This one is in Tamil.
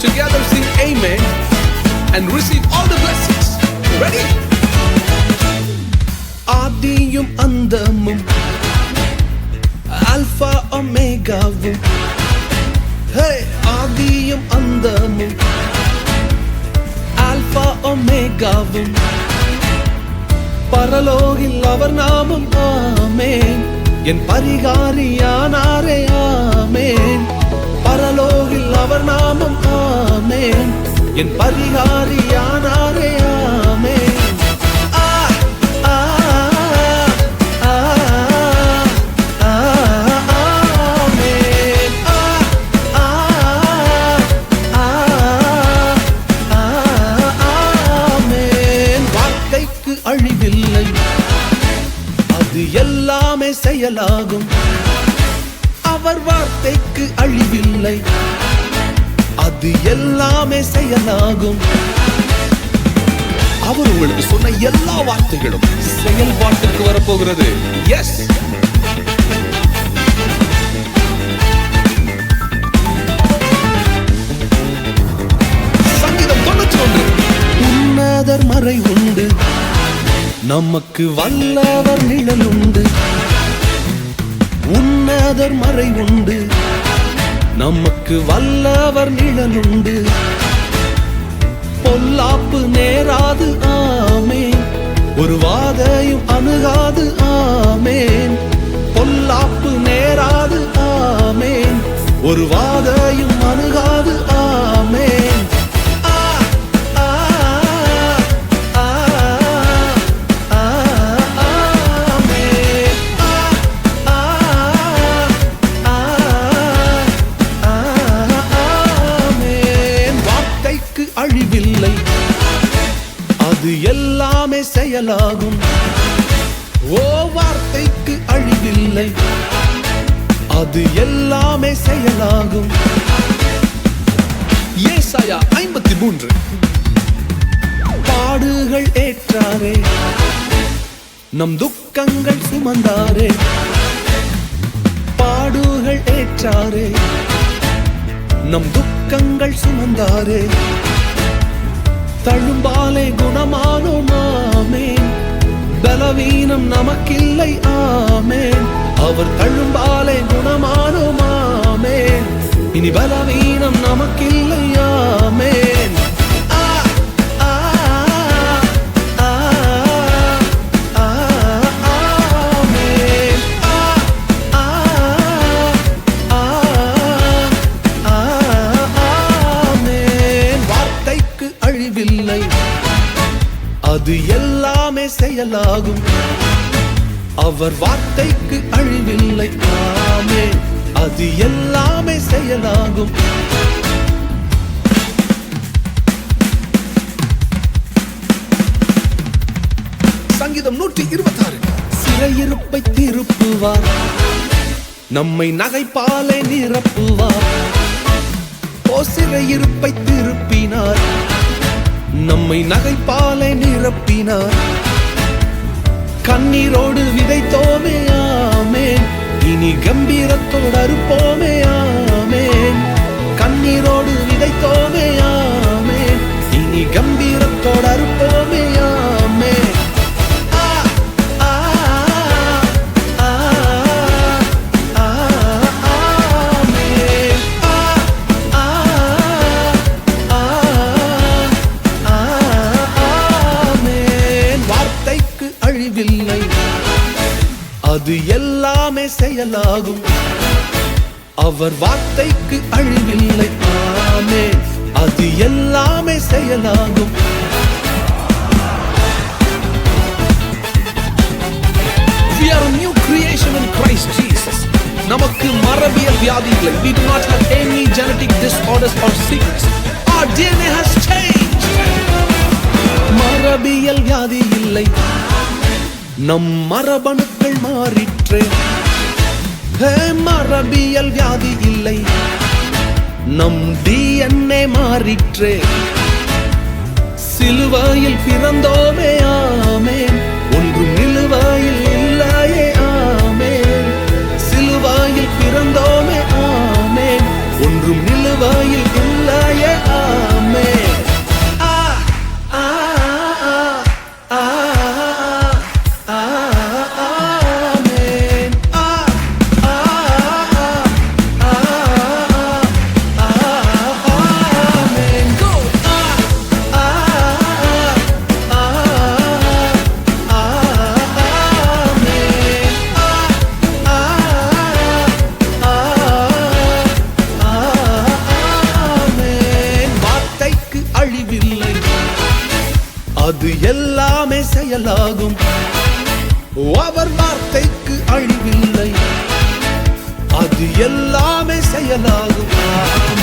Together sing Amen and receive all the blessings. Ready? ஆதியும் அந்தமும் அல்ஃபா ஒமேகாவும் ஆதியும் அந்தமும் அல்ஃபா ஒமேகாவும் பரலோகில் அவர் நாமம் ஆமேன் என் பரிகாரியானாரே ஆமேன் பரலோகில் அவர் நாமம் ஆ ஆமே என் பரிகாரியானாரே ஆமே அழிவில்லை. அது எல்லாமே செயலாகும். அவர் வார்த்தைக்கு அழிவில்லை. அது எல்லாமே செயலாகும். அவர் உங்களுக்கு சொன்ன எல்லா வார்த்தைகளும் செயல்பாட்டுக்கு வரப்போகிறது. எஸ் சங்கீதம் தொண்ணூற்றி ஒன்று மறை உண்டு. நமக்கு வல்லவர் நிழல் உண்டு. உன்னதர் மறை உண்டு. நமக்கு வல்லவர் நிழலுண்டு. பொல்லாப்பு நேராது ஆமேன். ஒரு வாதையும் அணுகாது ஆமேன். பொல்லாப்பு நேராது ஆமேன். ஒரு வாதையும் அணுகாது செயலாகும் ஓ வார்த்தைக்கு அழிவில்லை. அது எல்லாமே செயலாகும். ஏசாயா ஐம்பத்தி மூன்று பாடுகள் ஏற்றாரே. நம் துக்கங்கள் சுமந்தாரே. பாடுகள் ஏற்றாரே. நம் துக்கங்கள் சுமந்தாரே. தழும்பாலே குணமானோம் ஆமேன் பலவீனம் நமக்கில்லை ஆமேன் அவர் தழும்பாலே குணமானோம் ஆமேன் இனி பலவீனம் நமக்கில்லை ஆமேன் செயலாகும் அவர் வார்த்தைக்கு அழிவில்லை. ஆமே அது எல்லாமே செயலாகும். சங்கீதம் நூற்றி இருபத்தி ஆறு சிறையிருப்பை திருப்புவார். நம்மை நகைப்பாலே நிரப்புவார். ஓ சிறையிருப்பை திருப்பினார். நம்மை நகைப்பாலை நிரப்பினார். கண்ணீரோடு விதைத்தோமே ஆமேன். இனி கம்பீரத்தோடு அறுப்போமே ஆமேன். கண்ணீரோடு விதைத்தோமே ஆமேன். இனி கம்பீரத்தோடு அறுப்போம் அது எல்லாமே செயலாகும் அவர் வார்த்தைக்கு அழிவில்லை ஆமென் அது எல்லாமே செயலாகும் We are a new creation in Christ Jesus. நமக்கு மரபியல் வியாதி இல்லை. We do not have any genetic disorders or sickness. Our DNA has changed. மரபியல் வியாதி இல்லை நம் மரபணுக்கள் மாறிற்று. மரபியல் வியாதி இல்லை. நம் டிஎன்ஏ மாறிற்று. சிலுவையில் பிறந்தோமே ஆமேன். வார்த்தைக்கு எல்லாமே செயலாகும். அவர் வார்த்தைக்கு அழிவில்லை. அது எல்லாமே செயலாகும்.